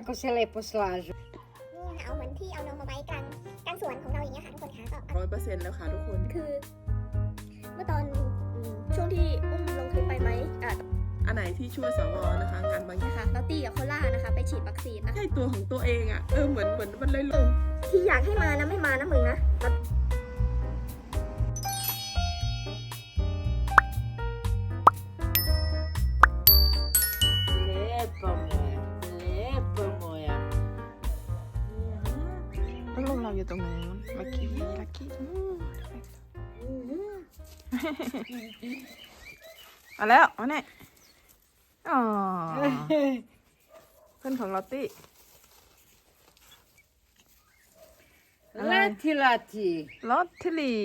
Kako se lepo slažu. นี่ค่ะเอาเหมือนที่เอานมมาไว้กลางกลางสวนของเราอย่างเงี้ยค่ะทุกคนคะก็ร้อยเปอร์เซ็นต์แล้วค่ะทุกคนคือ เมื่อตอนอืมช่วงที่อุ้มลงคลิปไปไหมอะอันไหนที่ช่วยสวนะคะงานบางอย่างนะคะแล้วตี้กับโคล่านะคะ ไปฉีดวัคซีนนะคะใช่ตัวของตัวเองอะเออเหมือนเหมือนมันเลยหลงที่อยากให้มานะไม่มานะมึงนะ แล้วมาเนี่ยอ๋อเพื่อนของลอตตี้ Leti, leti. ลอตเตอรี่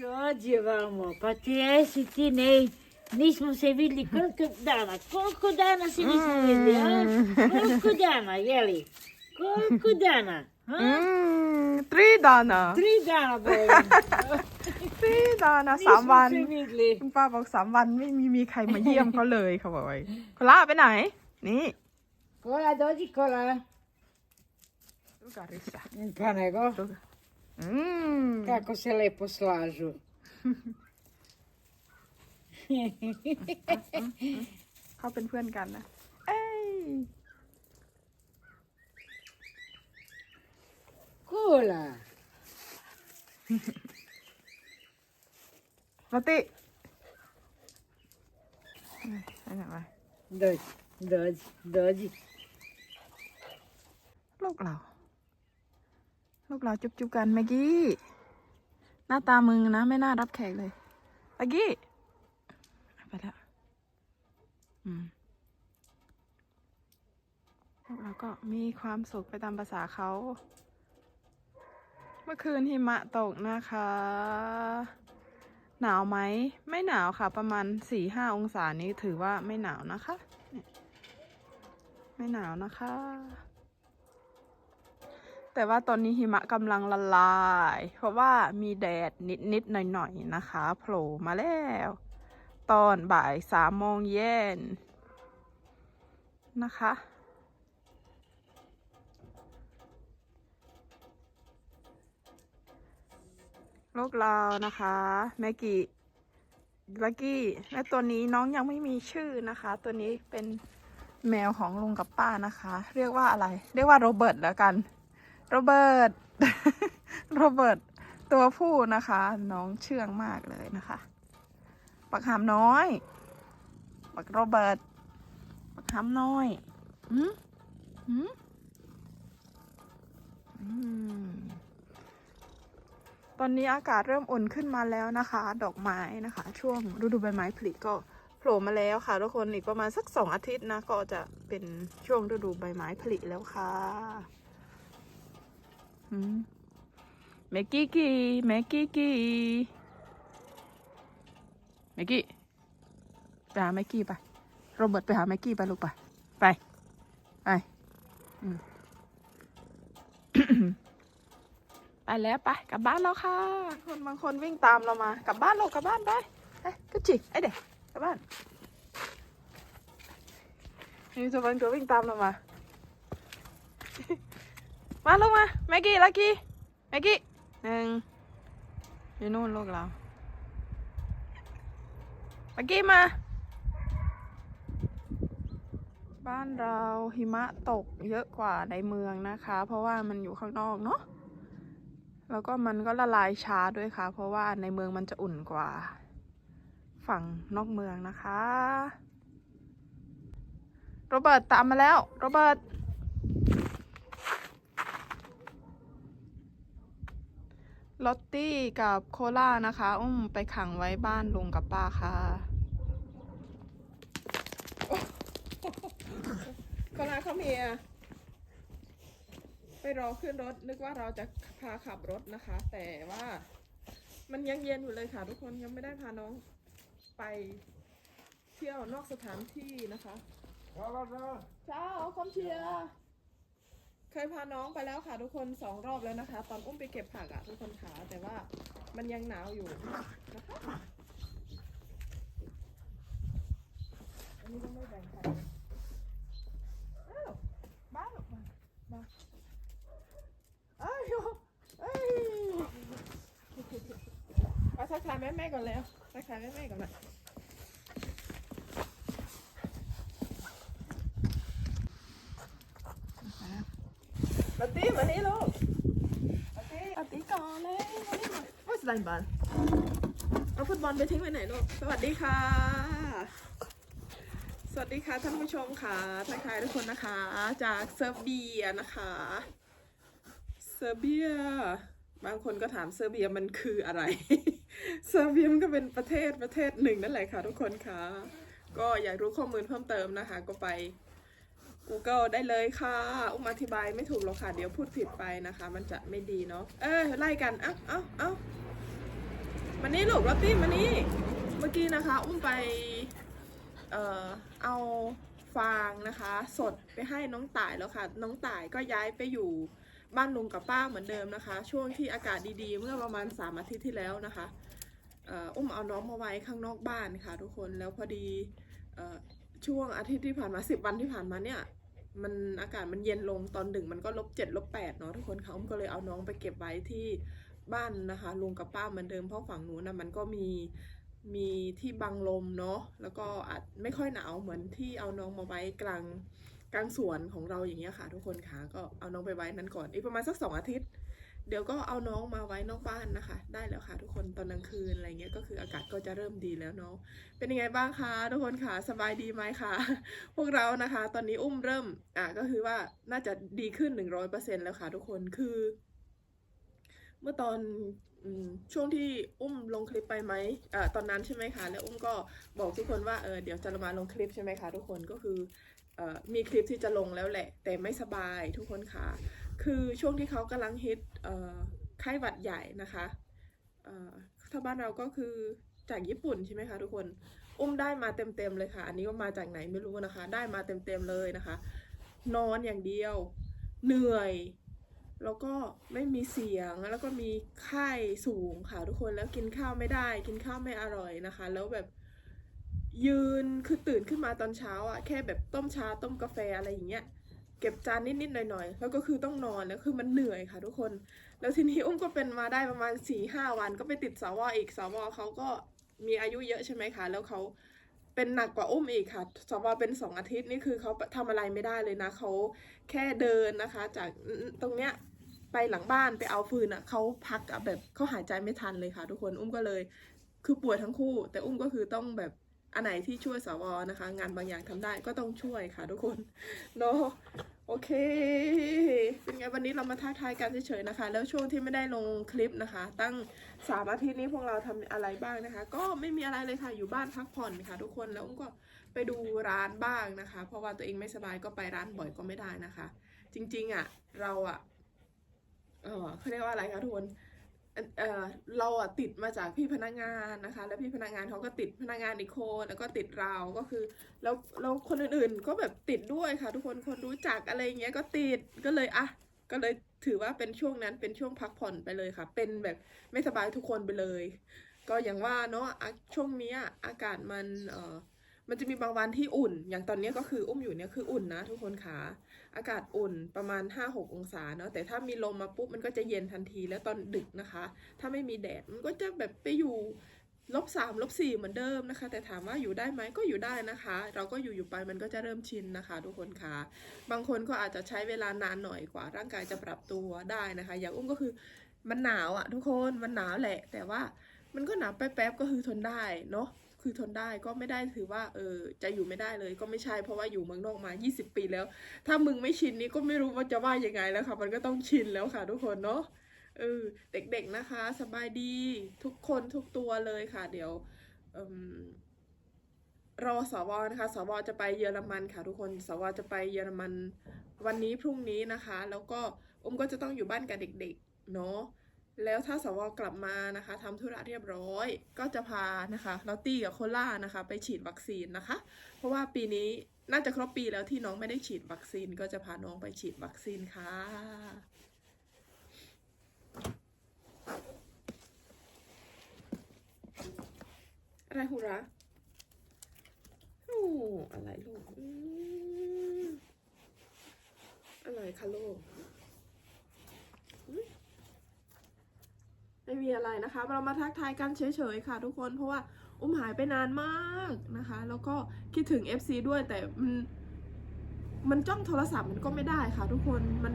Dođi vamo, pa ti jesi ti ne, nismo se vidjeli koliko dana, koliko dana se nismo vidjeli, a? Koliko dana, jeli? Koliko dana? อื A? มทรีดานะ Tri dana, bojem. ทรีดานะสามวัน Nismo se vidjeli. คุณป้าบอกสามวันไม่มีมีใครมาเยี่ยมเขาเลยเขาบอกไว้โคล่าไปไหน นี่ Kola, dođi kola. ดูการิสา Pa nego, อืม kako se lepo slažu. เขาเป็นเพื่อนกันนะ เอ้ย Kola. ลอตตี้ไปไหนไป Dođi, dođi, dođi. ลูกเรา ลูกเราจุบจุบกันเมื่อกี้ หน้าตามึงนะ ไม่น่ารับแขกเลยเมื่อกี้ไปแล้วอืมพวกเราก็มีความสุขไปตามภาษาเขา เมื่อคืนหิมะตกนะคะ หนาวไหม ไม่หนาวค่ะ ประมาณสี่ห้าองศานี้ถือว่าไม่หนาวนะคะ ไม่หนาวนะคะ แต่ว่าตอนนี้หิมะกำลังละลาย เพราะว่ามีแดดนิดๆหน่อยๆนะคะโผล่มาแล้ว ตอนบ่ายสามโมงเย็นนะคะ ลูกเรานะคะแม็กกี้ลักกี้และตัวนี้น้องยังไม่มีชื่อนะคะ ตัวนี้เป็นแมวของลุงกับป้านะคะ เรียกว่าอะไร เรียกว่าโรเบิร์ตแล้วกันโรเบิร์ตโรเบิร์ตตัวผู้นะคะ น้องเชื่องมากเลยนะคะปักหามน้อยปักโรเบิร์ตปักหามน้อยอืมอืมอืม ตอนนี้อากาศเริ่มอุ่นขึ้นมาแล้วนะคะ ดอกไม้นะคะ ช่วงฤดูใบไม้ผลิก็โผล่มาแล้วค่ะทุกคนอีกประมาณสักสองอาทิตย์นะก็จะเป็นช่วงฤดูใบไม้ผลิแล้วค่ะหืมกกี้กี้แม็กกี้กี้แม็กกี้ไปหาแม็กกี้ไปโรเบิร์ตไปหาแม็กกี้ไปลูกไปไปไปอืม ไปแล้วไปกลับบ้านแล้วค่ะ คนบางคนวิ่งตามเรามากลับบ้านลูกกลับบ้านไปไปก็จิไอเด็กกลับบ้านนี่ตัวบ้างตัววิ่งตามเรามา มาลงมาแม็กกี้ลักกี้แม็กกี้หนึ่งอยู่นู่นลูกเราแม็กกี้มา บ้านเราหิมะตกเยอะกว่าในเมืองนะคะ เพราะว่ามันอยู่ข้างนอกเนาะ แล้วก็มันก็ละลายช้าด้วยค่ะ เพราะว่าในเมืองมันจะอุ่นกว่า ฝั่งนอกเมืองนะคะ โรเบิร์ตตามมาแล้ว โรเบิร์ต ลอตตี้กับโคล่านะคะ อุ้มไปขังไว้บ้านลุงกับป้าค่ะโคล่าเขามียไป รอขึ้นรถนึกว่าเราจะพาขับรถนะคะ แต่ว่ามันยังเย็นอยู่เลยค่ะ ทุกคนยังไม่ได้พาน้องไปเที่ยวนอกสถานที่นะคะเช้าคอมเชียร์เคยพาน้องไปแล้วค่ะทุกคนสองรอบแล้วนะคะ ตอนอุ้มไปเก็บผักอะทุกคนขาแต่ว่ามันยังหนาวอยู่นะคะอันนี้ต้องไม่แบ่งอ้าวบ้าลูกมาบ้าเอ้ยโยเอ้ยมา ทักทายแม่แม่ก่อนแล้วทักทายแม่แม่ก่อนนะปาตีมานี่ลูกปาตี้ปาตีก่อนเลยมานี่มาว่าสไลน์บอลเอาฟุตบอลไปทิ้งไว้ไหนลูก สวัสดีค่ะ สวัสดีค่ะท่านผู้ชมค่ะทักทายทุกคนนะคะ จากเซอร์เบียนะคะ เซอร์เบียบางคนก็ถามเซอร์เบียมันคืออะไร เซอร์เบียมันก็เป็นประเทศประเทศหนึ่งนั่นแหละค่ะทุกคนค่ะ ก็อยากรู้ข้อมูลเพิ่มเติมนะคะ ก็ไป Google ได้เลยค่ะอุ้มอธิบายไม่ถูกหรอกค่ะ เดี๋ยวพูดผิดไปนะคะ มันจะไม่ดีเนาะเออไล่กันเอ้าเอ้าเอ้ามานี่ลูกรตตี้มานี่เมื่อกี้นะคะ อุ้มไปเอ่อเอาฟางนะคะ สดไปให้น้องต่ายแล้วค่ะ น้องต่ายก็ย้ายไปอยู่บ้านลุงกับป้าเหมือนเดิมนะคะ ช่วงที่อากาศดีๆ เมื่อประมาณสามอาทิตย์ที่แล้วนะคะ อุ้มเอาน้องมาไว้ข้างนอกบ้านค่ะ ทุกคนแล้วพอดีอช่วงอาทิตย์ที่ผ่านมาสิบวันที่ผ่านมาเนี่ยมันอากาศมันเย็นลงตอนดึกมันก็ลบเจ็ดลบแปดเนาะทุกคนค่ะอุ้มก็เลยเอาน้องไปเก็บไว้ที่บ้านนะคะลุงกับป้าเหมือนเดิมเพราะฝั่งนู้นนะมันก็มีมีที่บังลมเนาะแล้วก็อาจไม่ค่อยหนาวเหมือนที่เอาน้องมาไว้กลางกลางสวนของเราอย่างเงี้ยค่ะ ทุกคนค่ะก็เอาน้องไปไว้นั้นก่อนอีกประมาณสักสองอาทิตย์ เดี๋ยวก็เอาน้องมาไว้นอกบ้านนะคะ ได้แล้วค่ะทุกคนตอนกลางคืนอะไรเงี้ยก็คืออากาศก็จะเริ่มดีแล้วเนาะเป็นยังไงบ้างคะทุกคนคะสบายดีไหมคะพวกเรานะคะ ตอนนี้อุ้มเริ่มอะก็คือว่าน่าจะดีขึ้นหนึ่งร้อยเปอร์เซ็นแล้วค่ะทุกคนคือ เมื่อตอนอช่วงที่อุ้มลงคลิปไปไหมอ่าตอนนั้นใช่ไหมคะ แล้วอุ้มก็บอกทุกคนว่าเออเดี๋ยวจะมาลงคลิปใช่ไหมคะ ทุกคนก็คืออมีคลิปที่จะลงแล้วแหละ แต่ไม่สบายทุกคนค่ะ คือช่วงที่เขากำลังฮิตไข้หวัดใหญ่นะคะถ้าบ้านเราก็คือจากญี่ปุ่นใช่ไหมคะทุกคน อุ้มได้มาเต็มๆเลยค่ะ อันนี้ว่ามาจากไหนไม่รู้นะคะ ได้มาเต็มๆเลยนะคะ นอนอย่างเดียว เหนื่อย แล้วก็ไม่มีเสียง แล้วก็มีไข้สูงค่ะทุกคน แล้วกินข้าวไม่ได้ กินข้าวไม่อร่อยนะคะ แล้วแบบยืน คือตื่นขึ้นมาตอนเช้าอะแค่แบบต้มชาต้มกาแฟอะไรอย่างเงี้ย เก็บจานนิดๆหน่อยๆ แล้วก็คือต้องนอนแล้วคือมันเหนื่อยค่ะทุกคน แล้วทีนี้อุ้มก็เป็นมาได้ประมาณ4ี่ห้าวันก็ไปติดสวอีกสวเขาก็มีอายุเยอะใช่ไหมคะ แล้วเขาเป็นหนักกว่าอุ้มอีกค่ะสวเป็นสองอาทิตย์นี่คือเขาทำอะไรไม่ได้เลยนะเขาแค่เดินนะคะ จากตรงเนี้ยไปหลังบ้านไปเอาฟืนอะเขาพักแบบเขาหายใจไม่ทันเลยค่ะ ทุกคนอุ้มก็เลย คือป่วยทั้งคู่ แต่อุ้มก็คือต้องแบบ อันไหนที่ช่วยสวนะคะ งานบางอย่างทำได้ก็ต้องช่วยค่ะทุกคนเนาะโอเค เป็นไงวันนี้เรามาทักทายกันเฉยๆนะคะ แล้วช่วงที่ไม่ได้ลงคลิปนะคะ ตั้งสามอาทิตย์นี้พวกเราทำอะไรบ้างนะคะ ก็ไม่มีอะไรเลยค่ะอยู่บ้านพักผ่อนค่ะ ทุกคนแล้วอุ้มก็ไปดูร้านบ้างนะคะ เพราะว่าตัวเองไม่สบายก็ไปร้านบ่อยก็ไม่ได้นะคะ จริงๆอะเราอะเออเขาเรียกว่าอะไรคะทุกคน เออเราอะติดมาจากพี่พนักงานนะคะ แล้วพี่พนักงานเขาก็ติดพนักงานอีกคนแล้วก็ติดเราก็คือแล้วแล้วคนอื่นๆก็แบบติดด้วยค่ะ ทุกคนคนรู้จักอะไรเงี้ยก็ติดก็เลยอะก็เลยถือว่าเป็นช่วงนั้นเป็นช่วงพักผ่อนไปเลยค่ะ เป็นแบบไม่สบายทุกคนไปเลย ก็อย่างว่าเนาะช่วงนี้อากาศมันเออมันจะมีบางวันที่อุ่น อย่างตอนนี้ก็คืออุ้มอยู่เนี่ยคืออุ่นนะทุกคนค่ะ อากาศอุ่นประมาณ 5-6 องศาเนาะแต่ถ้ามีลมมาปุ๊บมันก็จะเย็นทันทีแล้วตอนดึกนะคะ ถ้าไม่มีแดดมันก็จะแบบไปอยู่ลบสามลบสี่เหมือนเดิมนะคะ แต่ถามว่าอยู่ได้ไหมก็อยู่ได้นะคะ เราก็อยู่อยู่ไปมันก็จะเริ่มชินนะคะ ทุกคนค่ะ บางคนก็อาจจะใช้เวลานานหน่อยกว่า ร่างกายจะปรับตัวได้นะคะ อย่างอุ้มก็คือมันหนาวอะ่ะทุกคนมันหนาวแหละ แต่ว่ามันก็หนาวแป๊บๆก็คือทนได้เนาะ คือทนได้ก็ไม่ได้ถือว่าเออจะอยู่ไม่ได้เลยก็ไม่ใช่เพราะว่าอยู่เมืองนอกมา 20 ปีแล้ว ถ้ามึงไม่ชินนี่ก็ไม่รู้ว่าจะว่ายังไงแล้วค่ะ มันก็ต้องชินแล้วค่ะ ทุกคนเนาะเออเด็กๆนะคะ สบายดีทุกคนทุกตัวเลยค่ะ เดี๋ยวเอรอสวนะคะสวจะไปเยอรมันค่ะ ทุกคนสวจะไปเยอรมันวันนี้พรุ่งนี้นะคะ แล้วก็อมก็จะต้องอยู่บ้านกับเด็ก ๆ เนาะ แล้วถ้าสวกลับมานะคะทำธุระเรียบร้อย ก็จะพานะคะลอตตี้กับโคล่านะคะ ไปฉีดวัคซีนนะคะ เพราะว่าปีนี้น่าจะครบปีแล้วที่น้องไม่ได้ฉีดวัคซีน ก็จะพาน้องไปฉีดวัคซีนค่ะอะไรหูระโอ้อะไรลูกอะไรคะลูก ไม่มีอะไรนะคะ เรามาทักทายกันเฉยๆค่ะ ทุกคนเพราะว่าอุ้มหายไปนานมากนะคะ แล้วก็คิดถึง FC ด้วยแต่มันมันจ้องโทรศัพท์มันก็ไม่ได้ค่ะ ทุกคนมัน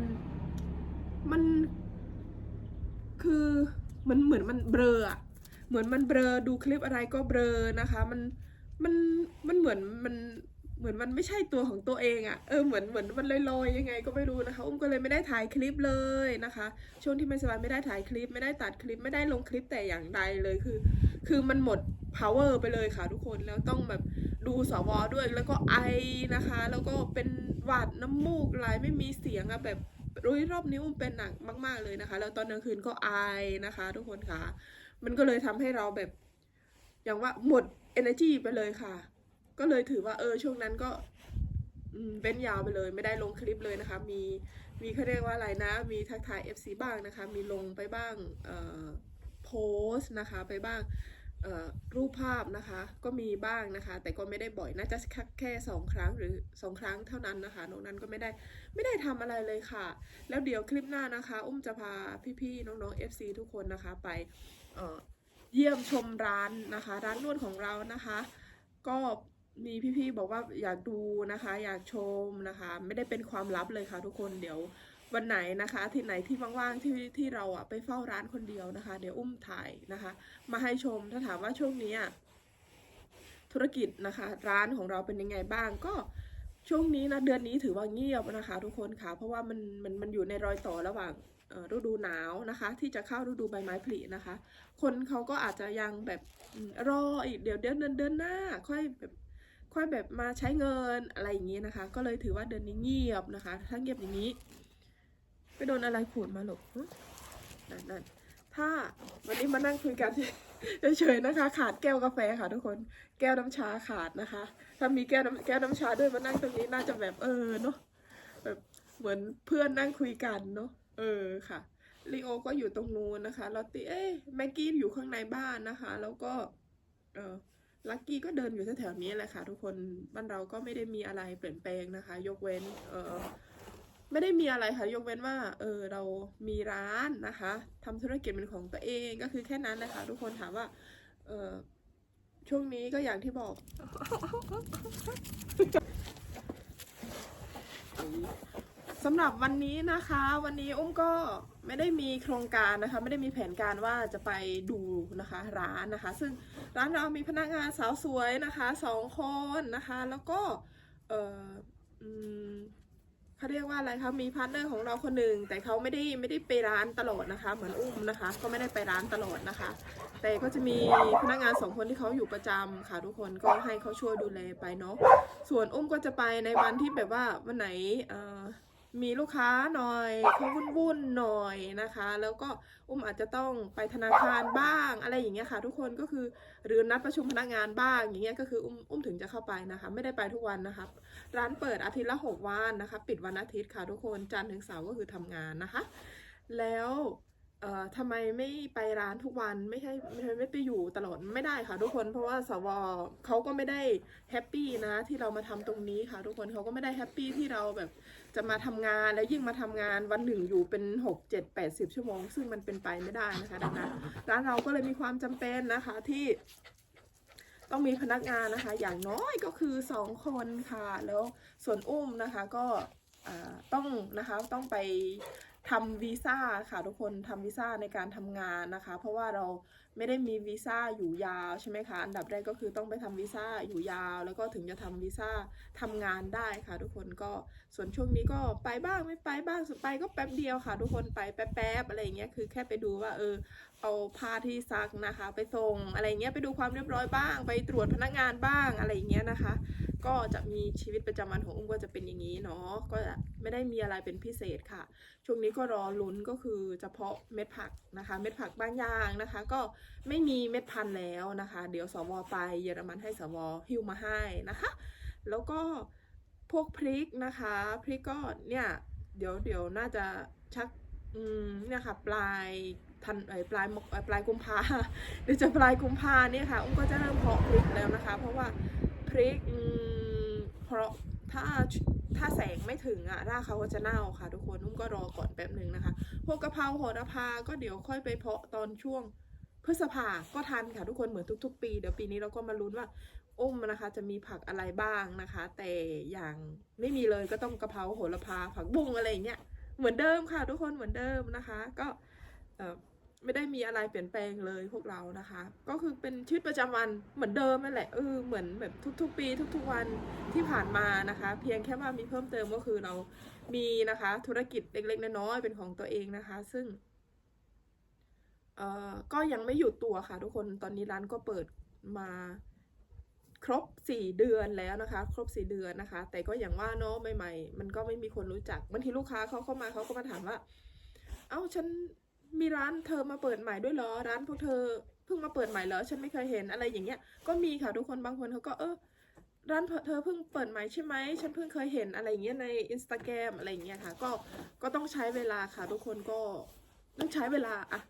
มันคือมันเหมือนมันเบลอเหมือนมันเบลอดูคลิปอะไรก็เบลอนะคะ มันมันมันเหมือนมัน เหมือนมันไม่ใช่ตัวของตัวเองอะเออ เหมือน เหมือนมันลอยๆ ยังไงก็ไม่รู้นะคะ อุ้มก็เลยไม่ได้ถ่ายคลิปเลยนะคะ ช่วงที่ไม่สบายไม่ได้ถ่ายคลิป ไม่ได้ตัดคลิป ไม่ได้ลงคลิปแต่อย่างใดเลย คือ คือมันหมด power ไปเลยค่ะทุกคน แล้วต้องแบบดูสวด้วย แล้วก็ไอนะคะ แล้วก็เป็นหวัดน้ำมูกไหลไม่มีเสียงอะแบบรุยรอบนี้อุ้มเป็นหนักมาก ๆเลยนะคะ แล้วตอนกลางคืนก็ไอนะคะ ทุกคนค่ะ มันก็เลยทำให้เราแบบ อย่างว่าหมด energy ไปเลยค่ะ ก็เลยถือว่าเออช่วงนั้นก็เป็นยาวไปเลย ไม่ได้ลงคลิปเลยนะคะ มีมีเขาเรียกว่าอะไรนะ มีทักทาย FC บ้างนะคะ มีลงไปบ้างโพสนะคะ ไปบ้างรูปภาพนะคะ ก็มีบ้างนะคะ แต่ก็ไม่ได้บ่อยน่าจะแค่สองครั้งหรือสองครั้งเท่านั้นนะคะนอกนั้นก็ไม่ได้ไม่ได้ทำอะไรเลยค่ะ แล้วเดี๋ยวคลิปหน้านะคะ อุ้มจะพาพี่ๆน้องๆ FC ทุกคนนะคะไปเอ่อเยี่ยมชมร้านนะคะ ร้านนวดของเรานะคะ ก็ มีพี่ๆบอกว่าอยากดูนะคะ อยากชมนะคะ ไม่ได้เป็นความลับเลยค่ะ ทุกคนเดี๋ยววันไหนนะคะ ที่ไหนที่ว่างๆที่ที่เราอะไปเฝ้าร้านคนเดียวนะคะ เดี๋ยวอุ้มถ่ายนะคะ มาให้ชมถ้าถามว่าช่วงนี้ธุรกิจนะคะ ร้านของเราเป็นยังไงบ้างก็ช่วงนี้นะเดือนนี้ถือว่าเงียบนะคะ ทุกคนค่ะ เพราะว่ามันมันมันอยู่ในรอยต่อระหว่างฤดูหนาวนะคะ ที่จะเข้าฤดูใบไม้ผลินะคะ คนเขาก็อาจจะยังแบบรออีกเดี๋ยวเดือนเดือนหน้า ค่อยแบบ ค่อยแบบมาใช้เงินอะไรอย่างนี้ยนะคะ ก็เลยถือว่าเดือนนี้เงียบนะคะ ถ้าเงียบอย่างนี้ ไปโดนอะไรขูดมาหรอกนั่นนั่นถ้าวันนี้มานั่งคุยกันเฉยๆนะคะ ขาดแก้วกาแฟค่ะทุกคนแก้วน้ำชาขาดนะคะ ถ้ามีแก้วน้ำแก้วน้ำชาด้วยมานั่งตรงนี้น่าจะแบบเออเนาะแบบเหมือนเพื่อนนั่งคุยกันเนาะเออค่ะลีโอก็อยู่ตรงนู้นนะคะลอตตี้เอ้แม็กกี้อยู่ข้างในบ้านนะคะ แล้วก็ เออ ลักกี้ก็เดินอยู่แถวๆนี้แหละค่ะทุกคนบ้านเราก็ไม่ได้มีอะไรเปลี่ยนแปลงนะคะ ยกเว้นเออไม่ได้มีอะไรค่ะยกเว้นว่าเออเรามีร้านนะคะทำธุรกิจเป็นของตัวเองก็คือแค่นั้นนะคะทุกคนถามว่าเออช่วงนี้ก็อย่างที่บอก สำหรับวันนี้นะคะ วันนี้อุ้มก็ไม่ได้มีโครงการนะคะ ไม่ได้มีแผนการว่าจะไปดูนะคะ ร้านนะคะ ซึ่งร้านเรามีพนักงานสาวสวยนะคะสองคนนะคะ แล้วก็เอออืมเขาเรียกว่าอะไรคะมีพาร์ทเนอร์ของเราคนหนึ่งแต่เขาไม่ได้ไม่ได้ไปร้านตลอดนะคะ เหมือนอุ้มนะคะ ก็ไม่ได้ไปร้านตลอดนะคะ แต่ก็จะมีพนักงานสองคนที่เขาอยู่ประจำค่ะทุกคนก็ให้เขาช่วยดูแลไปเนาะส่วนอุ้มก็จะไปในวันที่แบบว่าวันไหนเอ่อ มีลูกค้าหน่อยเขาวุ่นๆหน่อยนะคะ แล้วก็อุ้มอาจจะต้องไปธนาคารบ้างอะไรอย่างเงี้ยค่ะ ทุกคนก็คือหรือนัดประชุมพนักงานบ้างอย่างเงี้ยก็คืออุ้มอุ้มถึงจะเข้าไปนะคะ ไม่ได้ไปทุกวันนะคะร้านเปิดอาทิตย์ละหกวันนะคะ ปิดวันอาทิตย์ค่ะทุกคนจันทร์ถึงเสาร์ก็คือทำงานนะคะ แล้ว เอ่อทำไมไม่ไปร้านทุกวันไม่ใช่ไม่ไม่ไปอยู่ตลอดไม่ได้ค่ะ ทุกคนเพราะว่าสวเขาก็ไม่ได้แฮปปี้นะที่เรามาทำตรงนี้ค่ะ ทุกคนเขาก็ไม่ได้แฮปปี้ที่เราแบบจะมาทำงานแล้วยิ่งมาทำงานวันหนึ่งอยู่เป็นหกเจ็ดแปดสิบชั่วโมง ซึ่งมันเป็นไปไม่ได้นะคะดังนั้นร้านเราก็เลยมีความจำเป็นนะคะที่ต้องมีพนักงานนะคะ อย่างน้อยก็คือสองคนค่ะ แล้วส่วนอุ้มนะคะก็ต้องนะคะต้องไป ทำวีซ่าค่ะทุกคนทำวีซ่าในการทำงานนะคะ เพราะว่าเราไม่ได้มีวีซ่าอยู่ยาวใช่ไหมคะ อันดับแรกก็คือต้องไปทำวีซ่าอยู่ยาว แล้วก็ถึงจะทำวีซ่าทำงานได้ค่ะ ทุกคนก็ส่วนช่วงนี้ก็ไปบ้างไม่ไปบ้างสุดไปก็แป๊บเดียวค่ะ ทุกคนไปแป๊บๆอะไรอย่างเงี้ยคือแค่ไปดูว่าเออเอาผ้าที่ซักนะคะ ไปส่งอะไรเงี้ยไปดูความเรียบร้อยบ้าง ไปตรวจพนักงานบ้างอะไรเงี้ยนะคะ ก็จะมีชีวิตประจำวันของอุ้มก็จะเป็นอย่างนี้เนาะก็จะไม่ได้มีอะไรเป็นพิเศษค่ะ ช่วงนี้ก็รอลุ้นก็คือเฉพาะเม็ดผักนะคะ เม็ดผักบางอย่างนะคะ ก็ไม่มีเม็ดพันธุ์แล้วนะคะ เดี๋ยวสวไปเยอรมันให้สวหิวมาให้นะคะ แล้วก็พวกพริกนะคะพริกก็เนี่ยเดี๋ยวเดี๋ยวน่าจะชักอืมเนี่ยค่ะปลายทันเอยปลายมกเอ่อปลายกุมภาเดี๋ยวจะปลายกุมภาเนี่ยค่ะอุ้มก็จะเริ่มเพาะพริกแล้วนะคะ เพราะว่าพริกอืมเพราะถ้าถ้าแสงไม่ถึงอะรากเขาก็จะเน่าค่ะ ทุกคนอุ้มก็รอก่อนแป๊บหนึ่งนะคะ พวกกะเพราโหระพาก็เดี๋ยวค่อยไปเพาะตอนช่วง พฤษภาก็ทันค่ะทุกคนเหมือนทุก ๆ ปี เดี๋ยวปีนี้เราก็มาลุ้นว่าอุ้มนะคะ จะมีผักอะไรบ้างนะคะ แต่อย่างไม่มีเลยก็ต้องกะเพราโหระพาผักบุ้งอะไรเงี้ยเหมือนเดิมค่ะ ทุกคนเหมือนเดิมนะคะ ก็เออไม่ได้มีอะไรเปลี่ยนแปลงเลยพวกเรานะคะ ก็คือเป็นชีวิตประจำวันเหมือนเดิมนั่นแหละเออเหมือนแบบทุก ๆ ปี ทุก ๆ วันที่ผ่านมานะคะ เพียงแค่ว่ามีเพิ่มเติมก็คือเรามีนะคะ ธุรกิจเล็กๆน้อยๆเป็นของตัวเองนะคะ ซึ่ง อ่อก็ยังไม่หยุดตัวค่ะทุกคนตอนนี้ร้านก็เปิดมาครบสี่เดือนแล้วนะคะ ครบสี่เดือนนะคะ แต่ก็อย่างว่าเนาะใหม่ๆ มันก็ไม่มีคนรู้จักบางทีลูกค้าเขาเข้ามาเขาก็มาถามว่า เอ้าฉันมีร้านเธอมาเปิดใหม่ด้วยเหรอร้านพวกเธอเพิ่งมาเปิดใหม่เหรอฉันไม่เคยเห็นอะไรอย่างเงี้ยก็มีค่ะทุกคนบางคนเขาก็เออร้านเธอเพิ่งเปิดใหม่ใช่ไหมฉันเพิ่งเคยเห็นอะไรอย่างเงี้ยในอินสตาแกรมอะไรอย่างเงี้ยค่ะ ก็ก็ต้องใช้เวลาค่ะทุกคนก็ต้องใช้เวลาอะ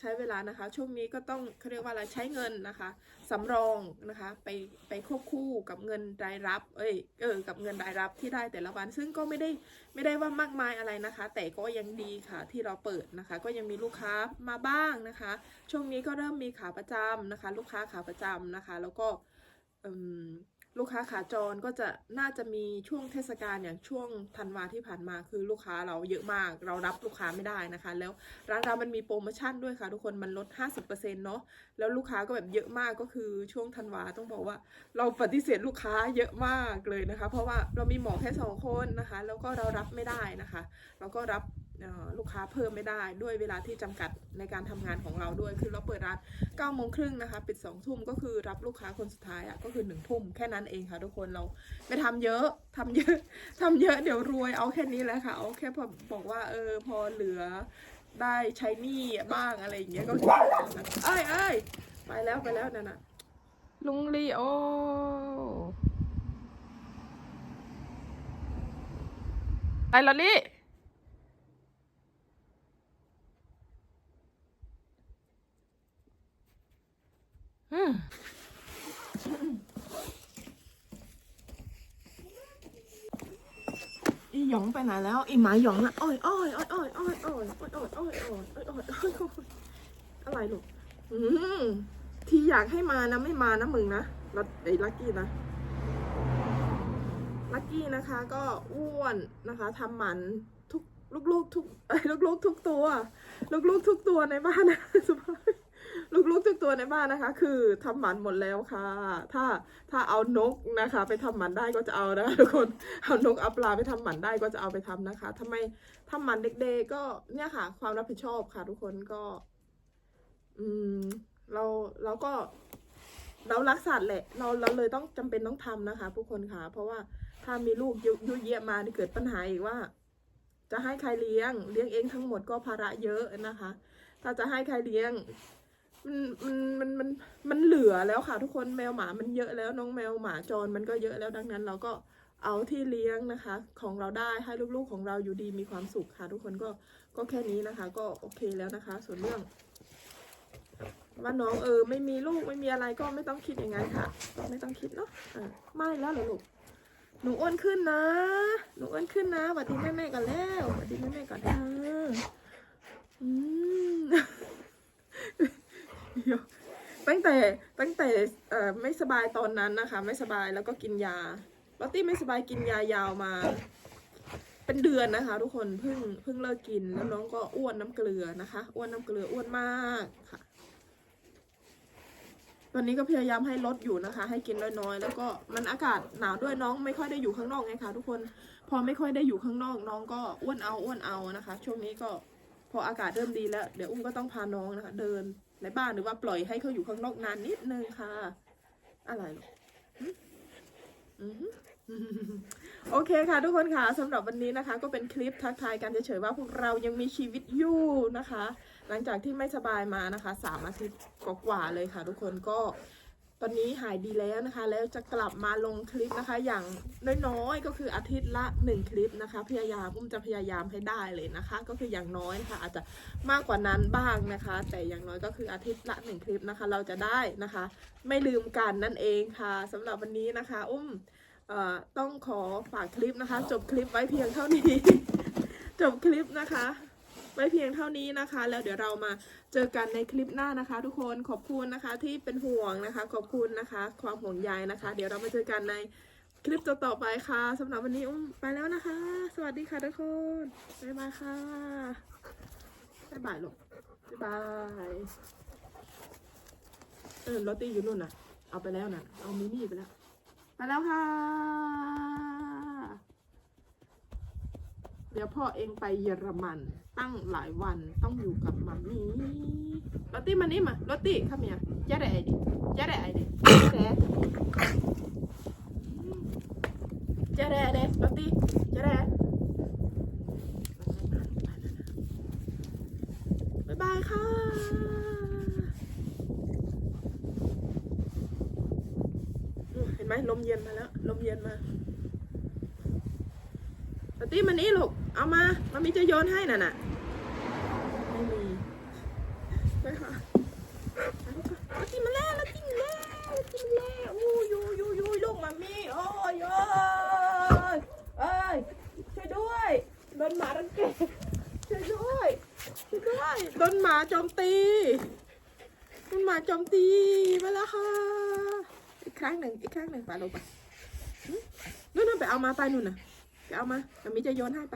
ใช้เวลานะคะ ช่วงนี้ก็ต้องเขาเรียกว่าอะไรใช้เงินนะคะสำรองนะคะ ไปไปควบคู่กับเงินรายรับ เอ้ยเออกับเงินรายรับที่ได้แต่ละวัน ซึ่งก็ไม่ได้ไม่ได้ว่ามากมายอะไรนะคะ แต่ก็ยังดีค่ะที่เราเปิดนะคะ ก็ยังมีลูกค้ามาบ้างนะคะ ช่วงนี้ก็เริ่มมีขาประจำนะคะ ลูกค้าขาประจำนะคะ แล้วก็อืม ลูกค้าขาจรก็จะน่าจะมีช่วงเทศกาลอย่างช่วงธันวาที่ผ่านมาคือลูกค้าเราเยอะมาก เรารับลูกค้าไม่ได้นะคะ แล้วร้านเรามันมีโปรโมชั่นด้วยค่ะ ทุกคนมันลด 50%เนาะแล้วลูกค้าก็แบบเยอะมากก็คือช่วงธันวาต้องบอกว่า เราปฏิเสธลูกค้าเยอะมากเลยนะคะ เพราะว่าเรามีหมอแค่สองคนนะคะ แล้วก็เรารับไม่ได้นะคะ เราก็รับ ลูกค้าเพิ่มไม่ได้ด้วยเวลาที่จำกัดในการทำงานของเราด้วยคือเราเปิดร้าน9โมงครึ่งนะคะปิด2ทุ่มก็คือรับลูกค้าคนสุดท้ายอะ่ะก็คือ1ทุ่มแค่นั้นเองค่ะทุกคนเราไม่ทำเยอะทำเยอะทำเยอะเดี๋ยวรวยเอาแค่นี้แหละค่ะเอาแค่พอบอกว่าเออพอเหลือได้ใช้หนี้บ้างอะไรอย่างเงี้ยก็คิดนะเอ้ยเอ้ยไปแล้วไปแล้วนั่นน่ะลุงลีโอไปลอลี่ อีหยองไปไหนแล้วอีหมาหยองอะอ้อยอ้อยอ้อยอ้อยอ้อยอ้อยอ้อยอ้อยอ้อยอ้อยอ้อยอ้ยอ้อยอ้อยอะไรลูกที่อยากให้มานะไม่มานะมึงนะลัไอ้ลักกี้นะลักกี้นะคะ ก็อ้วนนะคะทำหมันทุกลูกๆทุกเอ้ลูกๆทุกตัว ลูกๆทุกตัวในบ้านนะสุภาพ ลูกๆทุกตัวในบ้านนะคะ คือทำหมันหมดแล้วค่ะ ถ้าถ้าเอานกนะคะ ไปทำหมันได้ก็จะเอานะคะทุกคนเอานกเอาปลาไปทำหมันได้ก็จะเอาไปทำนะคะทำไมทำหมันเด็กๆก็เนี่ยค่ะ ความรับผิดชอบค่ะ ทุกคนก็ อืม เราเราก็ เรารักสัตว์แหละ เราเราเลยต้องจำเป็นต้องทำนะคะผู้คนค่ะ เพราะว่าถ้ามีลูกยุ่ยเยียมานี่เกิดปัญหาอีกว่าจะให้ใครเลี้ยง เลี้ยงเองทั้งหมดก็ภาระเยอะนะคะ ถ้าจะให้ใครเลี้ยง มันมันมันมันมันเหลือแล้วค่ะ ทุกคนแมวหมามันเยอะแล้วน้องแมวหมาจรมันก็เยอะแล้วดังนั้น เราก็เอาที่เลี้ยงนะคะ ของเราได้ให้ลูกๆของเราอยู่ดีมีความสุขค่ะ ทุกคนก็ก็แค่นี้นะคะ ก็โอเคแล้วนะคะ ส่วนเรื่องว่าน้องเออไม่มีลูกไม่มีอะไรก็ไม่ต้องคิดอย่างนั้นค่ะไม่ต้องคิดเนาะอะไม่แล้วเหรอลูกหนูอ้วนขึ้นนะ หนูอ้วนขึ้นนะสวัสดีแม่แม่ก่อนแล้วสวัสดีแม่แม่ก่อนนะอืม ตั้งแต่ตั้งแต่เอ่อไม่สบายตอนนั้นนะคะ ไม่สบายแล้วก็กินยาลอตตี้ไม่สบายกินยายาวมา เป็นเดือนนะคะ ทุกคนเพิ่งเพิ่งเลิกกินแล้วน้องก็อ้วนน้ำเกลือนะคะ อ้วนน้ำเกลืออ้วนมากค่ะ ตอนนี้ก็พยายามให้ลดอยู่นะคะ ให้กินน้อยๆแล้วก็มันอากาศหนาวด้วยน้องไม่ค่อยได้อยู่ข้างนอกไงคะทุกคนพอไม่ค่อยได้อยู่ข้างนอก น้องก็อ้วนเอาอ้วนเอานะคะ ช่วงนี้ก็พออากาศเริ่มดีแล้ว เดี๋ยวอุ้มก็ต้องพาน้องนะคะ เดิน ในบ้านหรือว่าปล่อยให้เขาอยู่ข้างนอกนานนิดนึงค่ะ อะไรหรอโอเคค่ะทุกคนค่ะสำหรับวันนี้นะคะ ก็เป็นคลิปทักทายกันเฉยๆว่าพวกเรายังมีชีวิตอยู่นะคะ หลังจากที่ไม่สบายมานะคะสามอาทิตย์กว่าๆเลยค่ะ ทุกคนก็ ตอนนี้หายดีแล้วนะคะ แล้วจะกลับมาลงคลิปนะคะ อย่างน้อยๆก็คืออาทิตย์ละหนึ่งคลิปนะคะ พยายามอุ้มจะพยายามให้ได้เลยนะคะ ก็คืออย่างน้อยนะคะอาจจะมากกว่านั้นบ้างนะคะ แต่อย่างน้อยก็คืออาทิตย์ละหนึ่งคลิปนะคะ เราจะได้นะคะ ไม่ลืมกันนั่นเองค่ะสำหรับวันนี้นะคะ อุ้มเอ่อต้องขอฝากคลิปนะคะ จบคลิปไว้เพียงเท่านี้ จบคลิปนะคะ ไว้เพียงเท่านี้นะคะ แล้วเดี๋ยวเรามาเจอกันในคลิปหน้านะคะ ทุกคนขอบคุณนะคะที่เป็นห่วงนะคะ ขอบคุณนะคะ ความห่วงใยนะคะ เดี๋ยวเรามาเจอกันในคลิปต่อๆไปค่ะสำหรับวันนี้อุ้มไปแล้วนะคะ สวัสดีค่ะทุกคนบ๊ายบายค่ะบ๊ายบายลูกบ๊ายบายเออลอตตี้อยู่นู่นน่ะ เอาไปแล้วน่ะ เอามินี่ไปแล้ว ไปแล้วค่ะ เดี๋ยวพ่อเองไปเยอรมัน ตั้งหลายวันต้องอยู่กับมัมมี่ลอตตี้มานี่มาลอตตี้ข้ามียจะได้ไอเดิจะได้ไอเดิจะได้จะได้ไอเดิลอตตี้จะได้บ๊ายบายค่ะเห็นไหมลมเย็นมาแล้ว ลมเย็นมาปาร์ตี้มานี่ลูก เอามามามีจะโยนให้น่ะน่ะ ไม่มีไปค่ะไปลูกค่ะปาร์ตี้มาแล้วปาร์ตี้มแล้วปาร์ตี้มแล้วอู้ยูยูยูลูกมามีโอ้ยโอ้ยเอ้ยช่วยด้วยโดนหมารังแกช่วยด้วยช่วยด้วยโดนหมาโจมตีโดนหมาโจมตีมาแล้วค่ะอีกครั้งหนึ่งอีกครั้งหนึ่งไปลงไปนู่นนู่นไปเอามาไปนู่นน่ะไปเอามาเดี๋ยวมิจะโยนให้ไป